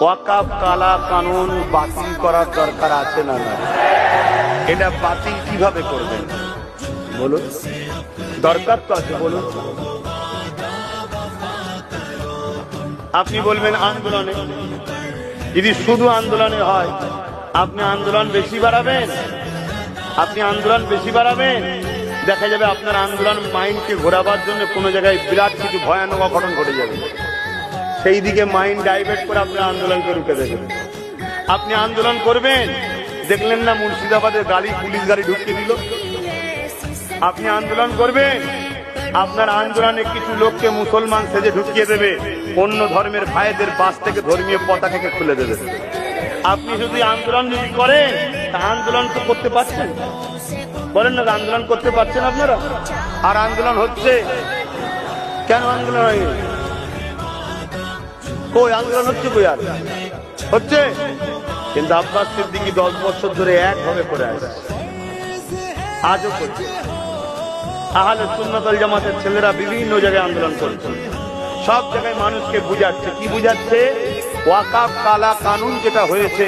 ওয়াকাব, কালা, কানুন বাতিল করার দরকার আছে না না এটা বাতিল কীভাবে করবেন? বলুন। দরকার তো আছে, বলুন। আপনি বলবেন আন্দোলনে। যদি শুধু আন্দোলনে হয়, আপনি আন্দোলন বেশি বাড়াবেন? আপনি আন্দোলন বেশি বাড়াবেন? দেখা যাবে আপনার আন্দোলন মাইন্ডকে ঘোরাবার জন্য কোনো জায়গায় বিরাট কিছু ভয়ানক অঘটন ঘটে যাবে। সেই দিকে মাইন্ড ডাইভার্ট করে আপনার আন্দোলনকে রুখে দেবেন আপনি আন্দোলন করবেন, দেখলেন না মুর্শিদাবাদের গাড়ি, পুলিশ গাড়ি ঢুকিয়ে দিল। আপনি আন্দোলন করবেন, আপনার আন্দোলনে কিছু লোককে মুসলমান সেজে ঢুকিয়ে দেবে, অন্য ধর্মের ভাইদের বাস থেকে ধর্মীয় পতাকাকে খুলে দেবে। আপনি যদি আন্দোলন যদি করেন, তা আন্দোলন তো করতে পারছেন। বলেন না, আন্দোলন করতে পারছেন আপনারা? আর আন্দোলন হচ্ছে, কেন আন্দোলন হয়নি? কই? আন্দোলন হচ্ছে কই আর? হচ্ছে? কিন্তু আব্বাস সিদ্দিকি দশ বছর ধরে একভাবে করে আসছে আজও করছে আহলে সুন্নতল জামাতের ছেলেরা বিভিন্ন জায়গায় আন্দোলন করছে। সব জায়গায় মানুষকে বুঝাচ্ছে। কি বুঝাচ্ছে? ওয়াকাফ কালা কানুন যেটা হয়েছে।